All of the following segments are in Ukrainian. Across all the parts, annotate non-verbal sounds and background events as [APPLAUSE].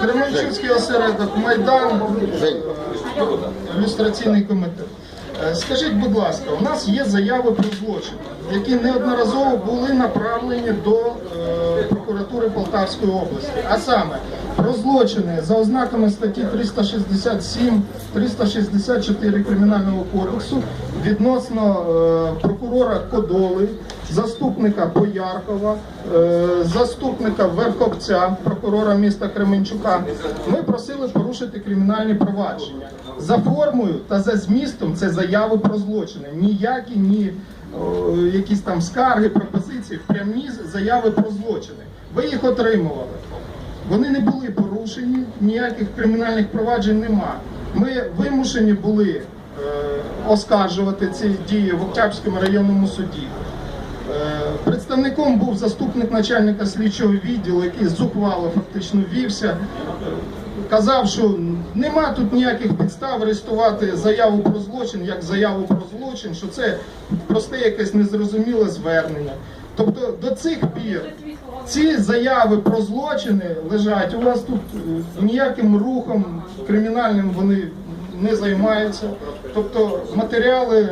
Кременчуцький осередок Майдан, ілюстраційний комітет. Е, Скажіть, будь ласка, у нас є заяви про злочин, які неодноразово були направлені до е, прокуратури Полтавської області. А саме про злочини за ознаками статті 367, 364 Кримінального кодексу відносно е, прокурора Кодоли, заступника Бояркова, е, заступника Верховця, прокурора міста Кременчука. Ми просили порушити кримінальні провадження. За формою та за змістом це заяви про злочини. Ніякі ні якісь там скарги, пропозиції, прямі заяви про злочини. Ви їх отримували. Вони не були порушені, ніяких кримінальних проваджень нема. Ми вимушені були е, оскаржувати ці дії в Октябрському районному суді. Представником був заступник начальника слідчого відділу, який зухвало фактично вівся. Казав, що нема тут ніяких підстав арештувати заяву про злочин як заяву про злочин, що це просте якесь незрозуміле звернення. Тобто до цих пір ці заяви про злочини лежать. У вас тут е, ніяким рухом кримінальним вони не займаються. Тобто матеріали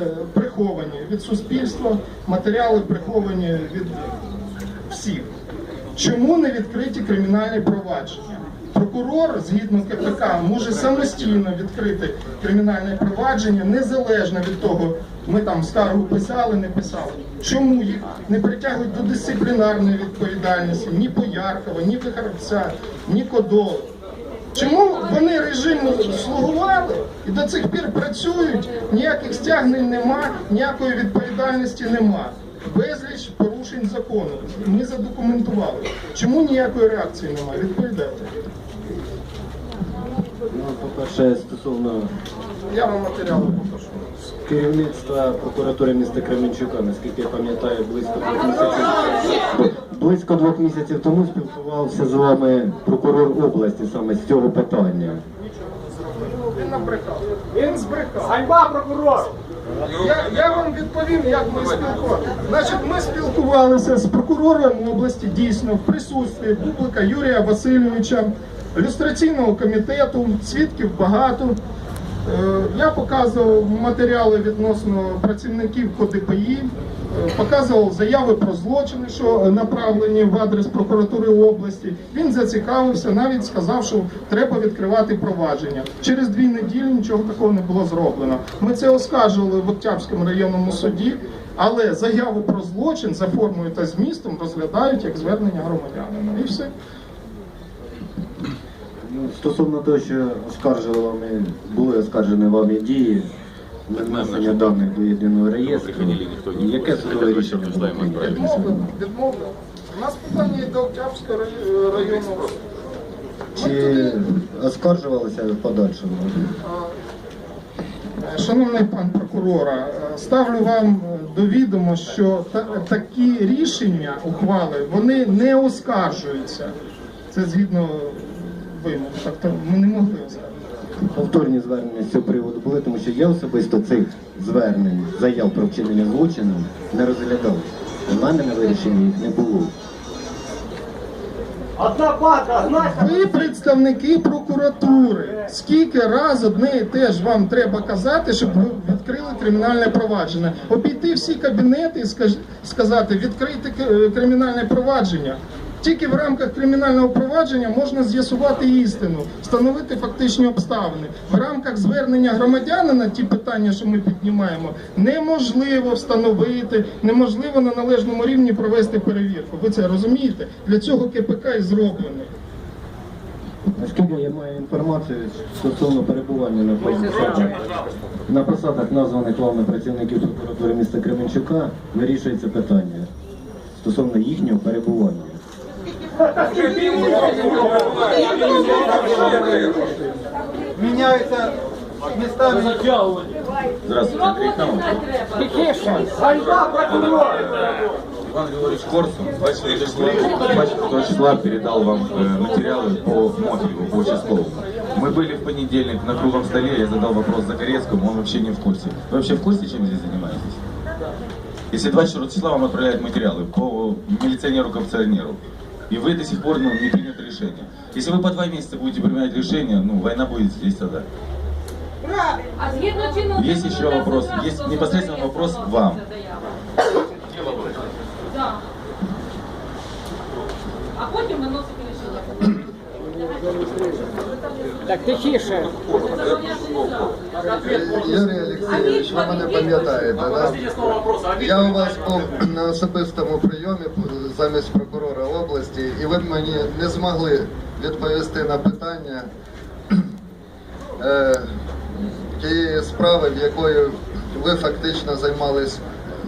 приховані від суспільства, матеріали приховані від всіх. Чому не відкриті кримінальні провадження? Прокурор, згідно КПК, може самостійно відкрити кримінальне провадження незалежно від того, ми там скаргу писали, не писали. Чому їх не притягують до дисциплінарної відповідальності ні Пояркова, ні Вихарця, ні Кодола? Чому вони режиму слугували і до цих пір працюють, ніяких стягнень нема, ніякої відповідальності нема. Безліч порушень закону. Ми задокументували. Чому ніякої реакції немає? Відповідайте. Ну, по-перше, стосовно Я вам матеріали покажу. Керівництва прокуратури міста Кременчука, наскільки я пам'ятаю, близько двох місяців близько двох місяців тому спілкувався з вами прокурор області саме з цього питання. Він набрехав. Він збрехав. Ганьба прокурору! Я, я вам відповім, як ми спілкувалися. Значить, ми спілкувалися з прокурором області дійсно в присутстві публіка Юрія Васильовича, люстраційного комітету, свідків багато. Е, Я показував матеріали відносно працівників КОДПІ, е, показував заяви про злочини, що направлені в адрес прокуратури області. Він зацікавився, навіть сказав, що треба відкривати провадження. Через дві неділі нічого такого не було зроблено. Ми це оскаржували в Октябрському районному суді, але заяву про злочин за формою та змістом розглядають як звернення громадянина. І все. Стосовно того, що оскаржили вами, були оскаржені вами дії внесення даних до єдиного реєстру, яке судове рішення було прийнято? У нас питання і до Октябрського рай- районного суду. Чи оскаржувалося в подальшому? Шановний пан прокурора, ставлю вам до відома, що та- такі рішення ухвали вони не оскаржуються. Це згідно вимог. Тобто ми не могли. Повторні звернення з цього приводу були, тому що я особисто цих звернень, заяв про вчинення злочину не розглядав. У мене на вирішенні їх не було. Одна патра, знаєте? Ви представники прокуратури. Скільки раз одне і те ж вам треба казати, щоб ви відкрили кримінальне провадження? Обійти всі кабінети і сказати, відкрийте к- кримінальне провадження. Тільки в рамках кримінального провадження можна з'ясувати істину, встановити фактичні обставини. В рамках звернення громадянина, ті питання, що ми піднімаємо, неможливо встановити, неможливо на належному рівні провести перевірку. Ви це розумієте? Для цього КПК і зроблено. Наскільки я маю інформацію стосовно перебування на посадах, на посадах названих вами працівників прокуратури міста Кременчука, вирішується питання стосовно їхнього перебування. Меняются местами. Здравствуйте, Андрей Хамов. Ганьба прокурору! Иван Григорьевич Корсун 24 числа, 24 числа передал вам э, материалы по Мотову, по участковому. Мы были в понедельник на круглом столе, я задал вопрос Загорецкому, он вообще не в курсе. Вы вообще в курсе, чем здесь занимаетесь? Если 24 числа вам отправляют материалы по милиционеру-коррупционеру, И вы до сих пор ну, не приняли решение. Если вы по два месяца будете принимать решение, ну, война будет здесь тогда. А згідно чинного Есть еще законодавства вопрос, зразу есть можна непосредственно подати вопрос заяву. вам. Да. А потім виносити рішення. Так тихіше. Юрій Олексійович, ви мене пам'ятаєте, да? Я у вас був на особистому прийомі замість прокурора Області, і ви мені не змогли відповісти на питання е, тієї справи, в якої ви фактично займались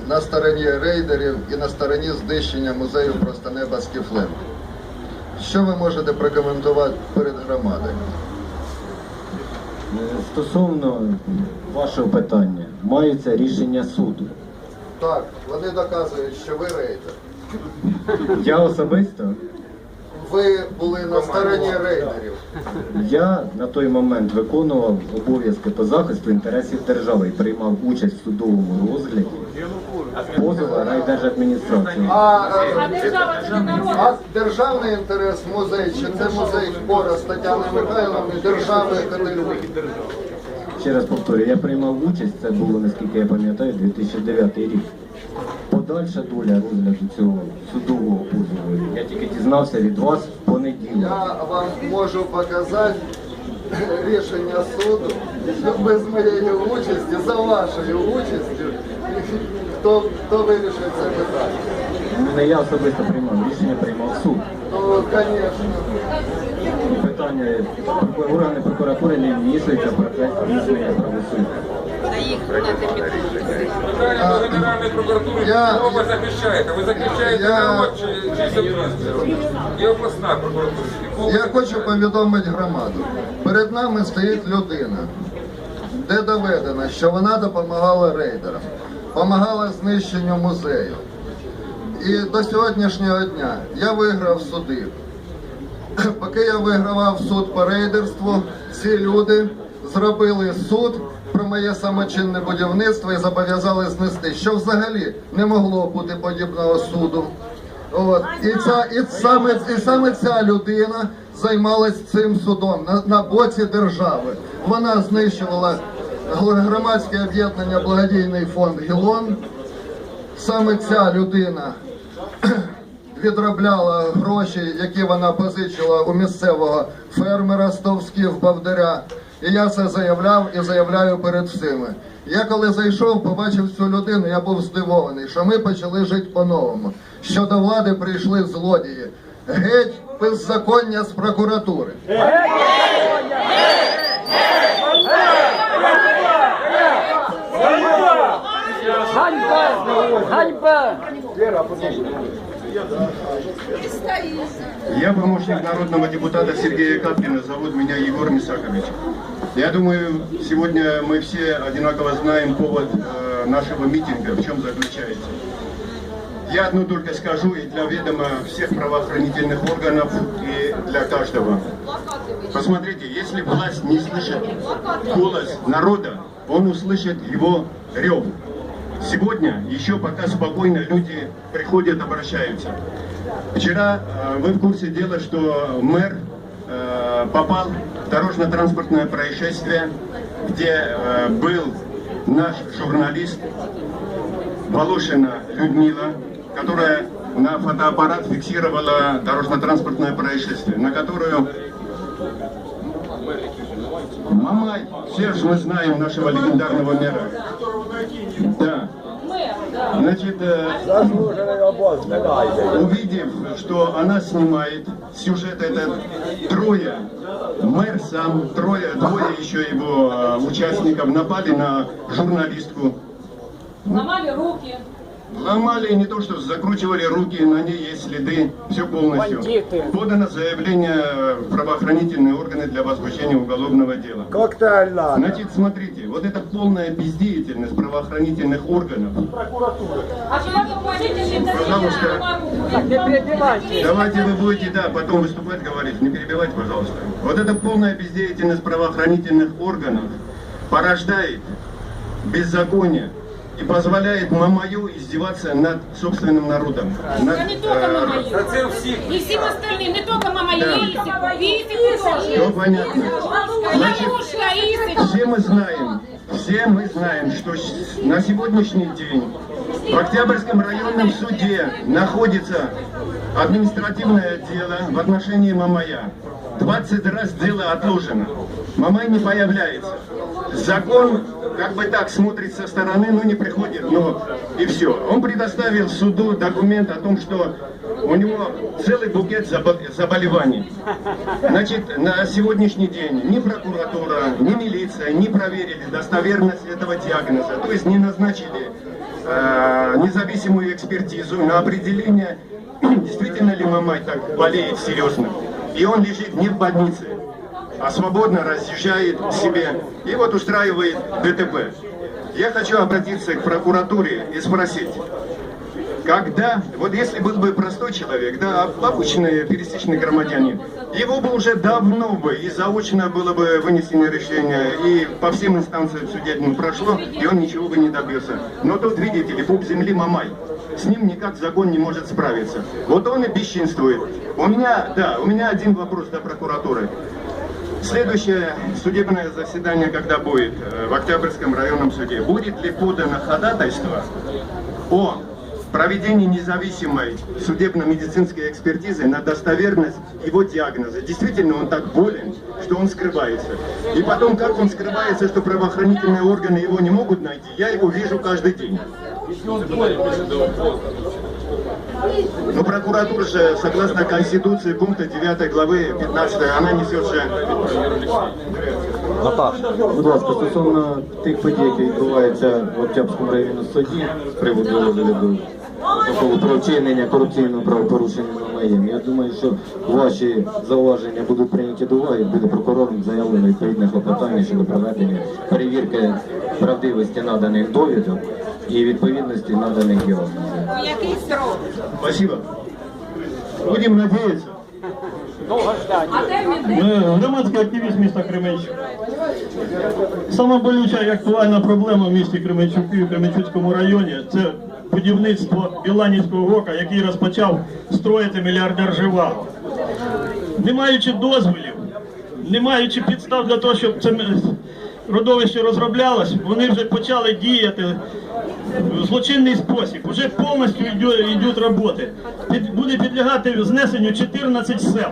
на стороні рейдерів і на стороні знищення музею просто неба Скіфлем. Що ви можете прокоментувати перед громадою? Е, Стосовно вашого питання, мається рішення суду. Так, вони доказують, що ви рейдер. Я особисто, Ви були на стороні рейдерів. я на той момент виконував обов'язки по захисту інтересів держави і приймав участь в судовому розгляді позова райдержадміністрації. А, А е, а державний інтерес музей, чи це музей Бора Тетяни Михайловни, держави Катерини? Ще раз повторюю, я приймав участь, це було, наскільки я пам'ятаю, 2009 рік. Подальша доля розгляду цього судового позову. Я тільки дізнався від вас в понеділок. Я вам можу показати рішення суду без моєї участі, за вашою участю. Хто, хто вирішить це питання? Не я особисто приймав, рішення приймав суд. Ну, звісно. Питання органи прокуратури не вмішуються процес здійснення правосуддя. Генеральної прокуратури, Я- кого ви захищаєте? Ви захищаєте народ чи? Обласна прокуратура. Я хочу повідомити громаду. Перед нами стоїть людина, де доведено, що вона допомагала рейдерам, допомагала знищенню музею. І до сьогоднішнього дня я виграв суди. [CLEARS THROAT] Поки я вигравав суд по рейдерству, ці люди зробили суд про моє самочинне будівництво і зобов'язали знести, що взагалі не могло бути подібного суду. От. І, ця, і, саме, і саме ця людина займалась цим судом на, на боці держави. Вона знищувала громадське об'єднання благодійний фонд Гілон. Саме ця людина відробляла гроші, які вона позичила у місцевого фермера Стовськів Бавдаря. І я це заявляв і заявляю перед всіми. Я коли зайшов, побачив цю людину, я був здивований, що ми почали жити по-новому. Що до влади прийшли злодії. Геть беззаконня з прокуратури. Ганьба! Ганьба! Я помощник народного депутата Сергея Капкина, зовут меня Егор Мисакович. Я думаю, сегодня мы все одинаково знаем повод э, нашего митинга, в чем заключается. Я одну только скажу и для ведома всех правоохранительных органов и для каждого. Посмотрите, если власть не слышит голос народа, он услышит его рев. Сегодня еще пока спокойно люди приходят, обращаются. Вчера э, вы в курсе дела, что мэр э, попал в дорожно-транспортное происшествие, где э, был наш журналист Волошина Людмила, которая на фотоаппарат фиксировала дорожно-транспортное происшествие, на которую Мамай, все же мы знаем нашего легендарного мэра. Да. Значит, э, увидев, что она снимает сюжет этот трое, мэр сам, трое, двое еще его э, участников напали на журналистку. Ламали руки. Ломали не то, что закручивали руки, на ней есть следы, все полностью. Бандиты. Подано заявление в правоохранительные органы для возбуждения уголовного дела. Коктейльна! Значит, смотрите, вот это полная бездеятельность правоохранительных органов. А це Пожалуйста. Не перебивайте! Давайте вы будете, да, потом выступать, говорить, не перебивайте, пожалуйста. Вот эта полная бездеятельность правоохранительных органов порождает беззаконие, и позволяет Мамаю издеваться над собственным народом. над, Да не только э, мама Та це всіх. И всем остальным, не только мама Елисик, Висик тоже. Все понятно. Исик. Все мы знаем, все мы знаем, что на сегодняшний день в Октябрьском районном суде находится административное дело в отношении Мамая. 20 раз дело отложено. Мамай не появляется. Закон как бы так смотрит со стороны, но не приходит, ну и все. Он предоставил суду документ о том, что у него целый букет забо- заболеваний. Значит, на сегодняшний день ни прокуратура, ни милиция не проверили достоверность этого диагноза, то есть не назначили э, независимую экспертизу на определение, [CLEARS THROAT] действительно ли Мамай так болеет серьезно. И он лежит не в больнице, а свободно разъезжает себе и вот устраивает ДТП. Я хочу обратиться к прокуратуре и спросить, когда, вот если был бы простой человек, да, обычный пересечный громадянин, его бы уже давно бы и заочно было бы вынесено решение, и по всем инстанциям судебным прошло, и он ничего бы не добился. Но тут, видите ли, пуп земли Мамай. С ним никак закон не может справиться. Вот он и бесчинствует. У меня, да, у меня один вопрос до прокуратуры. Следующее судебное заседание, когда будет э, в Октябрьском районном суде, будет ли подано ходатайство о проведении независимой судебно-медицинской экспертизы на достоверность его диагноза. Действительно, он так болен, что он скрывается. И потом, как он скрывается, что правоохранительные органы его не могут найти, я его вижу каждый день. Но прокуратура же, согласно Конституции, пункта 9 главы 15, она несет же Будь ласка, стосовно тих подій, які відбуваються в Октябрському районному суді з приводу розгляду протоколу про вчинення корупційного правопорушення Мамаєм, я думаю, що ваші зауваження будуть прийняті до уваги, буде прокурором заявлено відповідне клопотання щодо проведення перевірки правдивості наданих довідок і відповідності наданих діагнозів. Який срок? Спасибо. Будем надеяться. А термін де? Ми громадський активіст міста Кременчук. Сама болюча і актуальна проблема в місті Кременчуку і Кременчуцькому районі це будівництво Біланівського ока, який розпочав строїти мільярдер Живаго. Не маючи дозволів, не маючи підстав для того, щоб це родовище розроблялось, вони вже почали діяти в злочинний спосіб. Уже повністю йдуть, йдуть роботи. Під, буде підлягати знесенню 14 сел.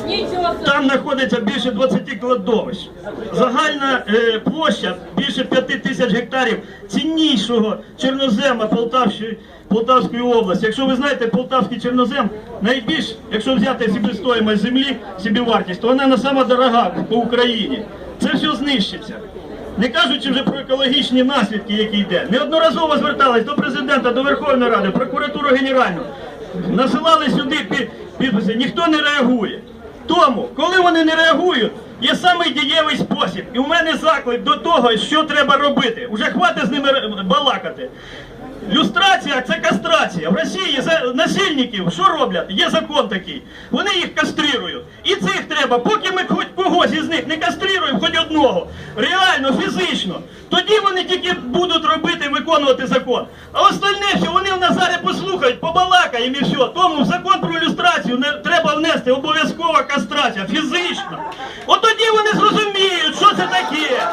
Собі. Там знаходиться більше 20 кладовищ. Загальна е, площа більше 5 тисяч гектарів ціннішого чорнозема Полтавщини. Полтавської області. Якщо ви знаєте, полтавський чорнозем найбільш, якщо взяти себестоїмость землі, собівартість, то вона не сама дорога по Україні. Це все знищиться. Не кажучи вже про екологічні наслідки, які йде. Неодноразово звертались до президента, до Верховної Ради, в прокуратуру Генеральну. Насилали сюди пі- підписи, ніхто не реагує. Тому, коли вони не реагують, є самий дієвий спосіб. І у мене заклик до того, що треба робити. Уже хватить з ними балакати. Люстрація це кастрація. В Росії за насильників що роблять? Є закон такий. Вони їх кастрирують. І цих треба, поки ми хоч когось із них не кастрируємо, хоч одного, реально, фізично, тоді вони тільки будуть робити, виконувати закон. А остальне все, вони в нас зараз послухають, побалакаємо і все. Тому закон про люстрацію не треба внести обов'язкова кастрація, фізична. От тоді вони зрозуміють, що це таке.